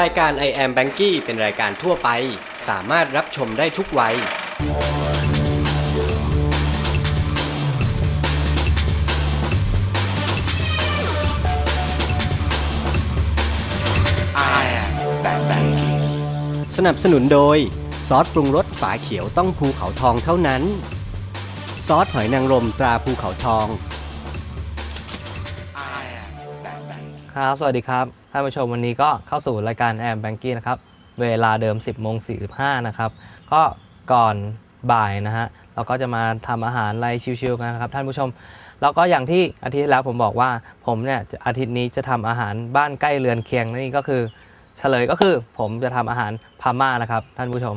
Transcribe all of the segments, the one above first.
รายการ I am Banky เป็นรายการทั่วไป สามารถรับชมได้ทุกวัยสนับสนุนโดย ซอสปรุงรสฝาเขียวต้องภูเขาทองเท่านั้น ซอสหอยนางรมตราภูเขาทอง ครับ สวัสดีครับ ท่านผู้ชมวันนี้ก็เข้าสู่รายการแอมแบงกี้นะครับ เวลาเดิม 10โมง45นะครับ ก็ก่อนบ่ายนะฮะ เราก็จะมาทำอาหารอะไรชิวๆกันนะครับ ท่านผู้ชม แล้วก็อย่างที่อาทิตย์แล้วผมบอกว่าผมเนี่ยอาทิตย์นี้จะทำอาหารบ้านใกล้เรือนเคียงนี่ก็คือเฉลยก็คือผมจะทำอาหารพาม่านะครับท่านผู้ชม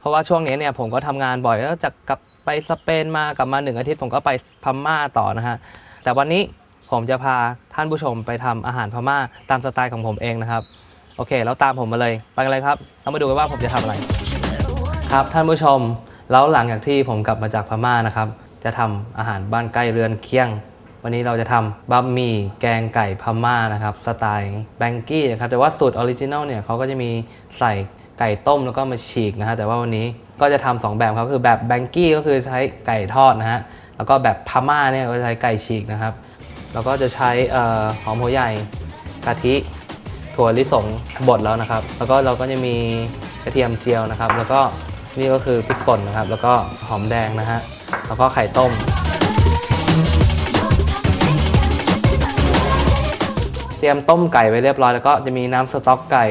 เพราะว่าช่วงนี้เนี่ยผมก็ทำงานบ่อยแล้วจากกลับไปสเปนมากลับมาหนึ่งอาทิตย์ผมก็ไปพม่าต่อนะฮะ แต่วันนี้ ผมจะพาท่านผู้ชมไปทำอาหารพม่าตามสไตล์ของผมเองนะครับ โอเค แล้วตามผมมาเลย ไปกันเลยครับเรามาดูกันว่าผมจะทำอะไร ครับท่านผู้ชม แล้วหลังจากที่ผมกลับมาจากพม่านะครับ จะทำอาหารบ้านใกล้เรือนเคียง วันนี้เราจะทำบะหมี่แกงไก่พม่านะครับสไตล์แบงกี้นะครับ แต่ว่าสูตรออริจินัลเนี่ยเขาก็จะมีใส่ไก่ต้มแล้วก็มาฉีกนะฮะแต่ว่าวันนี้ก็จะทำสองแบบครับคือแบบแบงกี้ก็คือใช้ไก่ทอดนะฮะแล้วก็แบบพม่าเนี่ยก็ใช้ไก่ฉีกนะครับ แล้วก็จะใช้หอมหัวใหญ่กะทิถั่วลิสงบดแล้วนะครับ แล้วก็เราก็จะมีกระเทียมเจียวนะครับ แล้วก็นี่ก็คือพริกป่นนะครับ แล้วก็หอมแดงนะฮะ แล้วก็ไข่ต้ม เตรียมต้มไก่ไว้เรียบร้อย แล้วก็จะมีน้ำสต๊อกไก่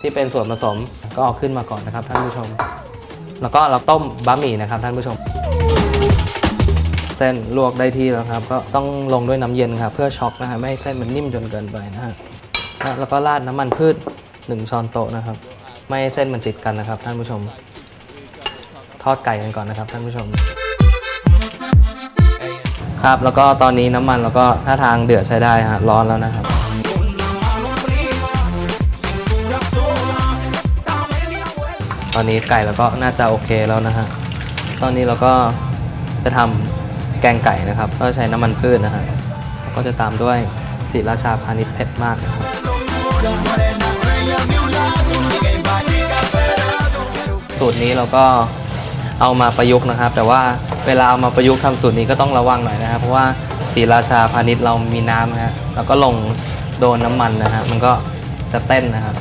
ที่เป็นส่วนผสม ก็เอาขึ้นมาก่อนนะครับท่านผู้ชม แล้วก็เราต้มบะหมี่นะครับท่านผู้ชม เส้นลวกได้ที่แล้วครับ ก็ต้องลงด้วยน้ำเย็นครับ เพื่อช็อกนะฮะไม่ให้เส้นมันนิ่มจนเกินไปนะฮะแล้วก็ราดน้ำมันพืช 1 ช้อนโต๊ะนะครับ ไม่ให้เส้นมันติดกันนะครับ ท่านผู้ชม ทอดไก่กันก่อนนะครับท่านผู้ชม ครับแล้วก็ตอนนี้น้ำมันแล้วก็ท่าทางเดือดใช้ได้ฮะร้อนแล้วนะครับตอนนี้ไก่แล้วก็น่าจะโอเคแล้วนะฮะ ตอนนี้เราก็จะทำ แกงไก่นะครับ ก็ใช้น้ำมันพืชนะฮะแล้วก็จะตามด้วยสีราชาพาณิชย์เผ็ดมากนะครับสูตรนี้เราก็เอามาประยุกต์นะครับ แต่ว่าเวลาเอามาประยุกต์ทำสูตรนี้ก็ต้องระวังหน่อยนะครับ เพราะว่าสีราชาพาณิชย์เรามีน้ำนะฮะแล้วก็ลงโดนน้ำมันนะฮะมันก็จะเต้นนะครับ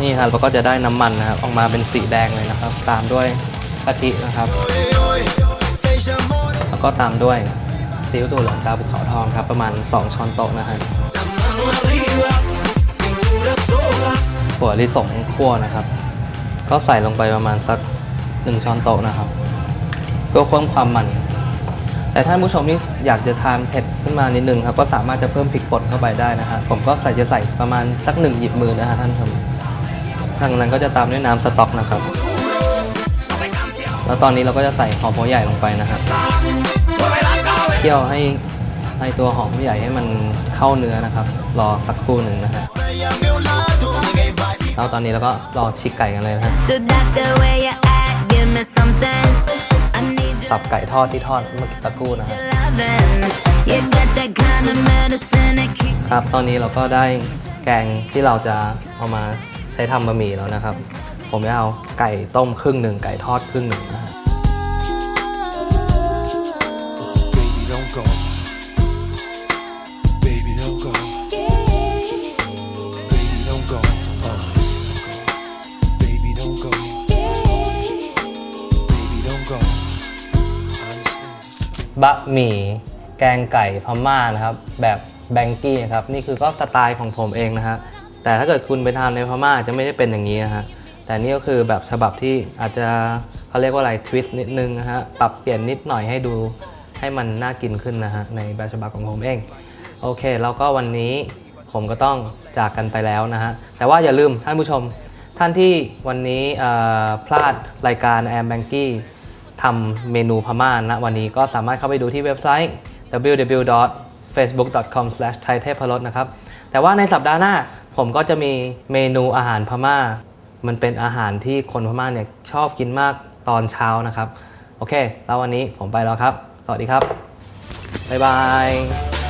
นี่ครับเราก็จะได้น้ำมันนะครับ ออกมาเป็นสีแดงเลยนะครับ ตามด้วยกะทินะครับ ก็ตามด้วยซีอิ๊วตัวเหลืองตาภูเขาทองครับ ประมาณ 2 ช้อนโต๊ะนะฮะถั่วลิสงคั่วนะครับ ก็ใส่ลงไปประมาณสัก 1 ช้อนโต๊ะนะครับเพื่อเพิ่มความมัน แต่ท่านผู้ชมที่อยากจะทานเผ็ดขึ้นมานิดนึงครับ ก็สามารถจะเพิ่มพริกป่นเข้าไปได้นะฮะผมก็ใส่จะใส่ประมาณสักหนึ่งหยิบมือนะฮะท่านผู้ชมทางนั้นก็จะตามด้วยน้ำสต๊อกนะครับ แล้วตอนนี้เราก็จะใส่หอมหัวใหญ่ลงไปนะครับ เคี่ยวให้ให้ตัวหอมใหญ่ให้มันเข้าเนื้อนะครับ รอสักครู่หนึ่งนะฮะแล้วตอนนี้เราก็รอชิกไก่กันเลยนะฮะสับไก่ทอดที่ทอดเมื่อกี้ตะกครู่นะฮะ loving. You got that kind of medicine that keep ครับตอนนี้เราก็ได้แกงที่เราจะเอามาใช้ทำบะหมี่แล้วนะครับ ผมจะเอาไก่ต้มครึ่งหนึ่งไก่ทอดครึ่งหนึ่งนะฮะ บะหมี่แกงไก่พม่านะครับ แบบแบงกี้นะครับนี่คือก็สไตล์ของผมเองนะฮะแต่ถ้าเกิดคุณไปทานในพม่าจะไม่ได้เป็นอย่างนี้นะฮะแต่นี่ก็คือแบบฉบับที่อาจจะเขาเรียกว่าอะไรทวิสต์นิดนึงนะฮะปรับเปลี่ยนนิดหน่อยให้ดูให้มันน่ากินขึ้นนะฮะในแบบฉบับของผมเอง โอเค แล้วก็วันนี้ผมก็ต้องจากกันไปแล้วนะฮะแต่ว่าอย่าลืมท่านผู้ชม ท่านที่วันนี้พลาดรายการแอมแบงกี้ทำเมนูพม่านะวันนี้ก็สามารถเข้าไปดูที่เว็บไซต์ www.facebook.com/thai t e p a r o t นะครับ แต่ว่าในสัปดาห์หน้าผมก็จะมีเมนูอาหารพม่า มันเป็นอาหารที่คนพม่าเนี่ยชอบกินมากตอนเช้านะครับ โอเค แล้ววันนี้ผมไปแล้วครับ สวัสดีครับ บ๊ายบาย